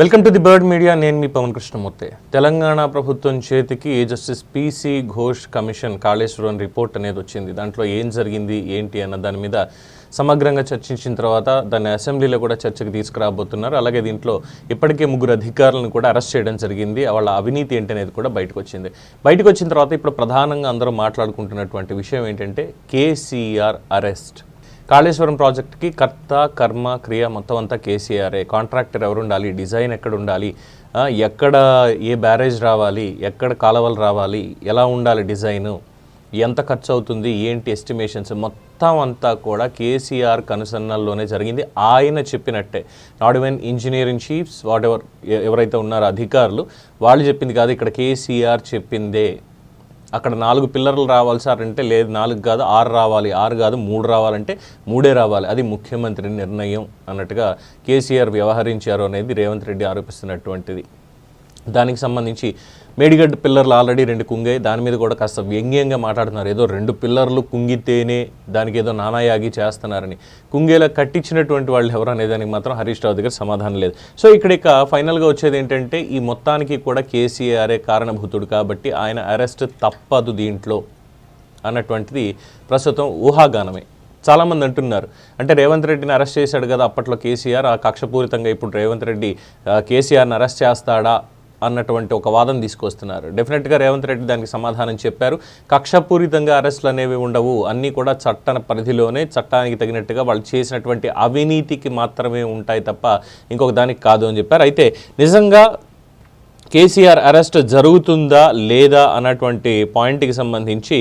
Welcome to the Bird Media. నేను మీ పవన్ కృష్ణమూర్తి. తెలంగాణ ప్రభుత్వం చేతికి justice PC Ghosh commission Kaleshwaram report అనేది వచ్చింది. దాంట్లో ఏం జరిగింది ఏంటి అన్న దాని మీద సమగ్రంగా చర్చించిన తర్వాత దాన్ని అసెంబ్లీలో కూడా చర్చకు తీసుకురాబోతున్నారు. అలాగే దీంట్లో ఇప్పటికే ముగ్గురు అధికారులను కూడా అరెస్ట్ చేయడం జరిగింది. వాళ్ళ అవినీతి ఏంటి అనేది కూడా బయటకు వచ్చింది. బయటకు వచ్చిన తర్వాత ఇప్పుడు ప్రధానంగా అందరూ మాట్లాడుకుంటున్నటువంటి విషయం ఏంటంటే కేసీఆర్ అరెస్ట్. కాళేశ్వరం ప్రాజెక్ట్కి కర్త కర్మ క్రియ మొత్తం అంతా కేసీఆరే కాంట్రాక్టర్ ఎవరు ఉండాలి డిజైన్ ఎక్కడ ఉండాలి ఎక్కడ ఏ బ్యారేజ్ రావాలి? ఎక్కడ కాలువలు రావాలి? ఎలా ఉండాలి డిజైను? ఎంత ఖర్చు అవుతుంది ఏంటి ఎస్టిమేషన్స్? మొత్తం అంతా కూడా కేసీఆర్ కనుసన్నల్లోనే జరిగింది. ఆయన చెప్పినట్టే. Not even engineering chiefs whatever ఎవరైతే ఉన్నారో అధికారులు వాళ్ళు చెప్పింది కాదు ఇక్కడ కేసీఆర్ చెప్పిందే. అక్కడ నాలుగు పిల్లర్లు రావాలి సార్ అంటే లేదు నాలుగు కాదు ఆరు రావాలి ఆరు కాదు మూడు రావాలంటే మూడే రావాలి. అది ముఖ్యమంత్రి నిర్ణయం అన్నట్టుగా కేసీఆర్ వ్యవహరించారు అనేది రేవంత్ రెడ్డి ఆరోపిస్తున్నటువంటిది. దానికి సంబంధించి మేడిగడ్డ పిల్లర్లు ఆల్రెడీ రెండు కుంగాయి దాని మీద కూడా కాస్త వ్యంగ్యంగా మాట్లాడుతున్నారు. ఏదో రెండు పిల్లర్లు కుంగితేనే దానికి ఏదో నానాయాగి చేస్తున్నారని. కుంగేలా కట్టించినటువంటి వాళ్ళు ఎవరు అనే దానికి మాత్రం హరీష్ రావు దగ్గర సమాధానం లేదు. సో ఇక్కడ ఇక ఫైనల్గా వచ్చేది ఏంటంటే ఈ మొత్తానికి కూడా కేసీఆరే కారణభూతుడు కాబట్టి ఆయన అరెస్ట్ తప్పదు దీంట్లో అన్నటువంటిది ప్రస్తుతం ఊహాగానమే. చాలామంది అంటున్నారు. అంటే రేవంత్ రెడ్డిని అరెస్ట్ చేశాడు కదా అప్పట్లో కేసీఆర్ ఆ కక్షపూరితంగా ఇప్పుడు రేవంత్ రెడ్డి కేసీఆర్ని అరెస్ట్ చేస్తాడా? అన్నటువంటి ఒక వాదం తీసుకొస్తున్నారు. డెఫినెట్గా రేవంత్ రెడ్డి దానికి సమాధానం చెప్పారు. కక్షపూరితంగా అరెస్టులు అనేవి ఉండవు. అన్నీ కూడా చట్ట పరిధిలోనే చట్టానికి తగినట్టుగా వాళ్ళు చేసినటువంటి అవినీతికి మాత్రమే ఉంటాయి తప్ప ఇంకొక దానికి కాదు అని చెప్పారు. అయితే నిజంగా కేసీఆర్ అరెస్ట్ జరుగుతుందా లేదా అన్నటువంటి పాయింట్కి సంబంధించి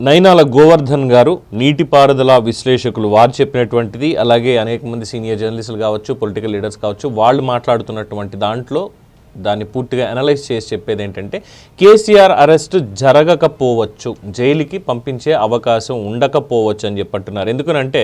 నైనాల గోవర్ధన్ గారు నీటిపారుదల విశ్లేషకులు వారు చెప్పినటువంటిది అలాగే అనేక మంది సీనియర్ జర్నలిస్టులు కావచ్చు పొలిటికల్ లీడర్స్ కావచ్చు వాళ్ళు మాట్లాడుతున్నటువంటి దాంట్లో దాన్ని పూర్తిగా అనలైజ్ చేసి చెప్పేది ఏంటంటే కేసీఆర్ అరెస్ట్ జరగకపోవచ్చు జైలుకి పంపించే అవకాశం ఉండకపోవచ్చు అని చెప్పంటున్నారు. ఎందుకనంటే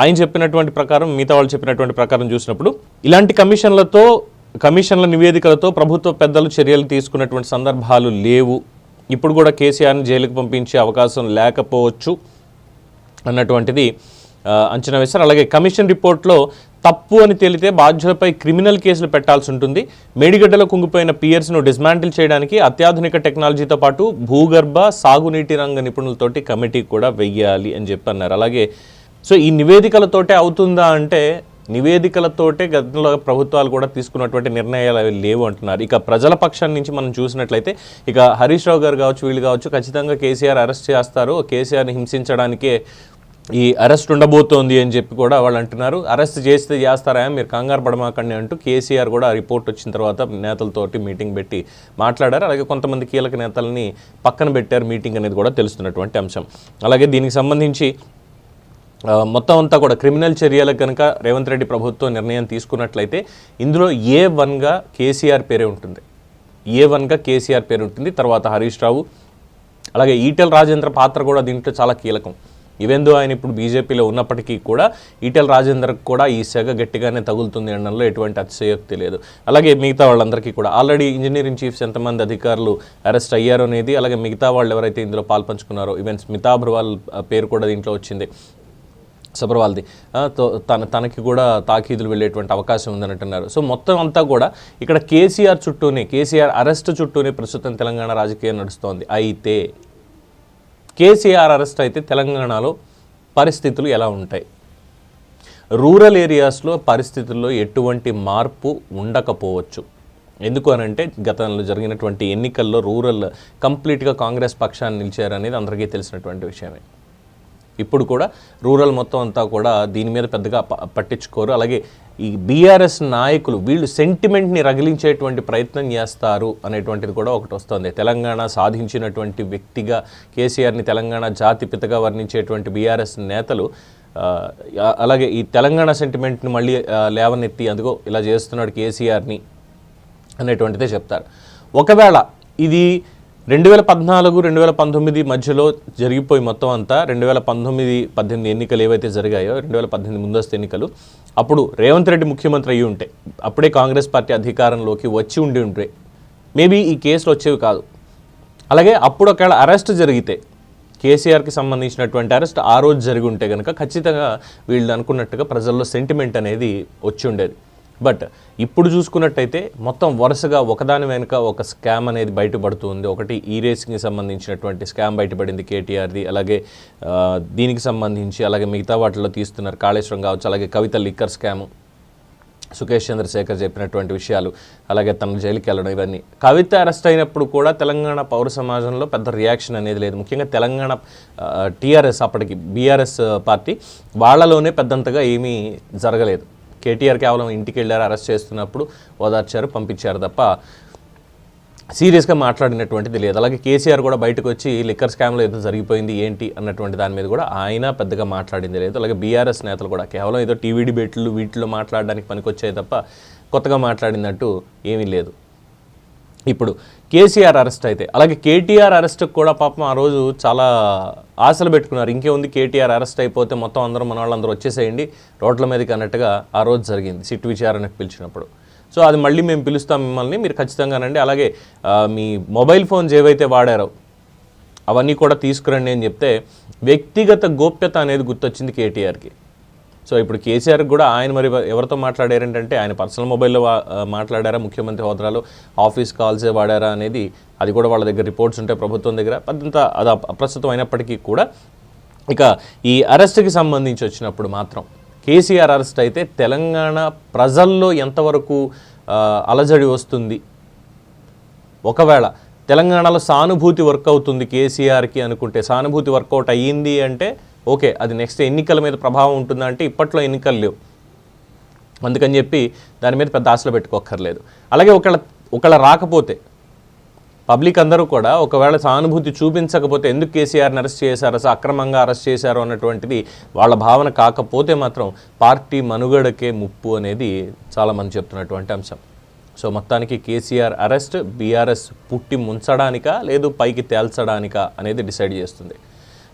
ఆయన చెప్పినటువంటి ప్రకారం మిగతా వాళ్ళు చెప్పినటువంటి ప్రకారం చూసినప్పుడు ఇలాంటి కమిషన్లతో కమిషన్ల నివేదికలతో ప్రభుత్వ పెద్దలు చర్యలు తీసుకున్నటువంటి సందర్భాలు లేవు. ఇప్పుడు కూడా కేసీఆర్ని జైలుకు పంపించే అవకాశం లేకపోవచ్చు అన్నటువంటిది అంచనా వేశారు. అలాగే కమిషన్ రిపోర్ట్లో తప్పు అని తేలితే బాధ్యులపై క్రిమినల్ కేసులు పెట్టాల్సి ఉంటుంది. మేడిగడ్డలో కుంగిపోయిన పియర్స్ను డిస్మాంటిల్ చేయడానికి అత్యాధునిక టెక్నాలజీతో పాటు భూగర్భ సాగునీటి రంగ నిపుణులతోటి కమిటీ కూడా వెయ్యాలి అని చెప్పి అన్నారు అలాగే సో ఈ నివేదికలతోటే అవుతుందా అంటే నివేదికలతోటే గతంలో ప్రభుత్వాలు కూడా తీసుకున్నటువంటి నిర్ణయాలు అవి లేవు అంటున్నారు. ఇక ప్రజల పక్షం నుంచి మనం చూసినట్లయితే ఇక హరీష్ రావు గారు కావచ్చు వీళ్ళు కావచ్చు ఖచ్చితంగా కేసీఆర్ అరెస్ట్ చేస్తారు. కేసీఆర్ని హింసించడానికే ఈ అరెస్ట్ ఉండబోతోంది అని చెప్పి కూడా వాళ్ళు అంటున్నారు. అరెస్ట్ చేస్తే చేస్తారా? మీరు కంగారు పడమాకండి అంటూ కేసీఆర్ కూడా రిపోర్ట్ వచ్చిన తర్వాత నేతలతోటి మీటింగ్ పెట్టి మాట్లాడారు. అలాగే కొంతమంది కీలక నేతల్ని పక్కన పెట్టారు మీటింగ్ అనేది కూడా తెలుస్తున్నటువంటి అంశం. అలాగే దీనికి సంబంధించి మొత్తం అంతా కూడా క్రిమినల్ చర్యలకు కనుక రేవంత్ రెడ్డి ప్రభుత్వం నిర్ణయం తీసుకున్నట్లయితే ఇందులో ఏ వన్గా కేసీఆర్ పేరే ఉంటుంది. ఏ వన్గా కేసీఆర్ పేరు ఉంటుంది. తర్వాత హరీష్ రావు అలాగే ఈటెల్ రాజేంద్ర పాత్ర కూడా దీంట్లో చాలా కీలకం. ఇవెందు ఆయన ఇప్పుడు బీజేపీలో ఉన్నప్పటికీ కూడా ఈటెల రాజేందర్కి కూడా ఈ సెగ గట్టిగానే తగులుతుంది అనడంలో ఎటువంటి అతిశయోక్తి లేదు. అలాగే మిగతా వాళ్ళందరికీ కూడా. ఆల్రెడీ ఇంజనీరింగ్ చీఫ్స్ ఎంతమంది అధికారులు అరెస్ట్ అయ్యారు అనేది అలాగే మిగతా వాళ్ళు ఎవరైతే ఇందులో పాల్పంచుకున్నారో ఈవెన్ స్మితా పేరు కూడా దీంట్లో వచ్చింది సబర్వాల్ది తో- తన తనకి కూడా తాకీదులు వెళ్ళేటువంటి అవకాశం ఉందని అంటున్నారు సో మొత్తం అంతా కూడా ఇక్కడ కేసీఆర్ చుట్టూనే కేసీఆర్ అరెస్ట్ చుట్టూనే ప్రస్తుతం తెలంగాణ రాజకీయం నడుస్తోంది. అయితే కేసీఆర్ అరెస్ట్ అయితే తెలంగాణలో పరిస్థితులు ఎలా ఉంటాయి? రూరల్ ఏరియాస్లో పరిస్థితుల్లో ఎటువంటి మార్పు ఉండకపోవచ్చు. ఎందుకు అనంటే గతంలో జరిగినటువంటి ఎన్నికల్లో రూరల్ కంప్లీట్గా కాంగ్రెస్ పక్షాన్ని నిలిచారనేది అందరికీ తెలిసినటువంటి విషయమే. ఇప్పుడు కూడా రూరల్ మొత్తం అంతా కూడా దీని మీద పెద్దగా ప- పట్టించుకోరు. అలాగే ఈ బీఆర్ఎస్ నాయకులు వీళ్ళు సెంటిమెంట్ని రగిలించేటువంటి ప్రయత్నం చేస్తారు అనేటువంటిది కూడా ఒకటి వస్తుంది. తెలంగాణ సాధించినటువంటి వ్యక్తిగా కేసీఆర్ని తెలంగాణ జాతిపితగా వర్ణించేటువంటి బీఆర్ఎస్ నేతలు అలాగే ఈ తెలంగాణ సెంటిమెంట్ని మళ్ళీ లేవనెత్తి అందుకో ఇలా చేస్తున్నాడు కేసీఆర్ని అనేటువంటిదే చెప్తారు. ఒకవేళ ఇది రెండు వేల పద్నాలుగు రెండు వేల పంతొమ్మిది మధ్యలో జరిగిపోయి మొత్తం అంతా రెండు వేల పంతొమ్మిది పద్దెనిమిది ఎన్నికలు ఏవైతే జరిగాయో రెండు వేల పద్దెనిమిది ముందస్తు ఎన్నికలు అప్పుడు రేవంత్ రెడ్డి ముఖ్యమంత్రి అయ్యి ఉంటే అప్పుడే కాంగ్రెస్ పార్టీ అధికారంలోకి వచ్చి ఉండి ఉంటే మేబీ ఈ కేసులు వచ్చేవి కాదు. అలాగే అప్పుడు ఒకవేళ అరెస్ట్ జరిగితే కేసీఆర్కి సంబంధించినటువంటి అరెస్ట్ ఆ రోజు జరిగి ఉంటే కనుక ఖచ్చితంగా వీళ్ళు అనుకున్నట్టుగా ప్రజల్లో సెంటిమెంట్ అనేది వచ్చి ఉండేది. బట్ ఇప్పుడు చూసుకున్నట్టయితే మొత్తం వరుసగా ఒకదాని వెనుక ఒక స్కామ్ అనేది బయటపడుతుంది. ఒకటి ఈ రేసింగ్కి సంబంధించినటువంటి స్కామ్ బయటపడింది కేటీఆర్ది. అలాగే దీనికి సంబంధించి అలాగే మిగతా వాటిలో తీస్తున్నారు కాళేశ్వరం కావచ్చు అలాగే కవిత లిక్కర్ స్కామ్ సుకేష్ చంద్రశేఖర్ చెప్పినటువంటి విషయాలు అలాగే తన జైలుకి వెళ్ళడం ఇవన్నీ. కవిత అరెస్ట్ అయినప్పుడు కూడా తెలంగాణ పౌర సమాజంలో పెద్ద రియాక్షన్ అనేది లేదు. ముఖ్యంగా తెలంగాణ టీఆర్ఎస్ అప్పటికి బీఆర్ఎస్ పార్టీ వాళ్ళలోనే పెద్దంతగా ఏమీ జరగలేదు. కేటీఆర్ కేవలం ఇంటికి వెళ్ళారు అరెస్ట్ చేస్తున్నప్పుడు ఓదార్చారు పంపించారు తప్ప సీరియస్గా మాట్లాడినటువంటిది లేదు. అలాగే కేసీఆర్ కూడా బయటకు వచ్చి లిక్కర్ స్కామ్లో ఏదో జరిగిపోయింది ఏంటి అన్నటువంటి దాని మీద కూడా ఆయన పెద్దగా మాట్లాడింది లేదు. అలాగే బీఆర్ఎస్ నేతలు కూడా కేవలం ఏదో టీవీ డిబేట్లు వీటిలో మాట్లాడడానికి పనికొచ్చాయి తప్ప కొత్తగా మాట్లాడినట్టు ఏమీ లేదు. ఇప్పుడు కేసీఆర్ అరెస్ట్ అయితే. అలాగే కేటీఆర్ అరెస్ట్కి కూడా పాపం ఆ రోజు చాలా ఆశలు పెట్టుకున్నారు. ఇంకేముంది కేటీఆర్ అరెస్ట్ అయిపోతే మొత్తం అందరూ మన వాళ్ళందరూ వచ్చేసేయండి. రోడ్ల మీదకి అన్నట్టుగా ఆ రోజు జరిగింది. సిట్ విచారణకు పిలిచినప్పుడు. సో అది మళ్ళీ మేము పిలుస్తాం మిమ్మల్ని. మీరు ఖచ్చితంగానండి అలాగే మీ మొబైల్ ఫోన్స్ ఏవైతే వాడారో అవన్నీ కూడా తీసుకురండి అని చెప్తే వ్యక్తిగత గోప్యత అనేది గుర్తొచ్చింది కేటీఆర్కి. సో ఇప్పుడు కేసీఆర్ కూడా ఆయన మరి ఎవరితో మాట్లాడారంటే ఆయన పర్సనల్ మొబైల్లో మాట్లాడారా? ముఖ్యమంత్రి హోదాలో ఆఫీస్ కాల్సే వాడారా అనేది అది కూడా వాళ్ళ దగ్గర రిపోర్ట్స్ ఉంటాయి ప్రభుత్వం దగ్గర. అదంతా అది అప్రస్తుతం అయినప్పటికీ కూడా ఇక ఈ అరెస్ట్కి సంబంధించి వచ్చినప్పుడు మాత్రం కేసీఆర్ అరెస్ట్ అయితే తెలంగాణ ప్రజల్లో ఎంతవరకు అలజడి వస్తుంది? ఒకవేళ తెలంగాణలో సానుభూతి వర్క్ అవుతుంది కేసీఆర్కి అనుకుంటే సానుభూతి వర్కౌట్ అయ్యింది అంటే ఓకే అది నెక్స్ట్ ఎన్నికల మీద ప్రభావం ఉంటుందా అంటే ఇప్పట్లో ఎన్నికలు లేవు. అందుకని చెప్పి దాని మీద పెద్ద ఆశలు పెట్టుకోక్కర్లేదు. అలాగే ఒకళ్ళ ఒకళ్ళ రాకపోతే పబ్లిక్ అందరూ కూడా ఒకవేళ సానుభూతి చూపించకపోతే ఎందుకు కేసీఆర్ని అరెస్ట్ చేశారు అసలు అక్రమంగా అరెస్ట్ చేశారు అన్నటువంటిది వాళ్ళ భావన కాకపోతే మాత్రం పార్టీ మనుగడకే ముప్పు అనేది చాలామంది చెప్తున్నటువంటి అంశం. సో మొత్తానికి కేసీఆర్ అరెస్ట్ బీఆర్ఎస్ పుట్టి ముంచడానికా లేదు పైకి తేల్చడానికా అనేది డిసైడ్ చేస్తుంది.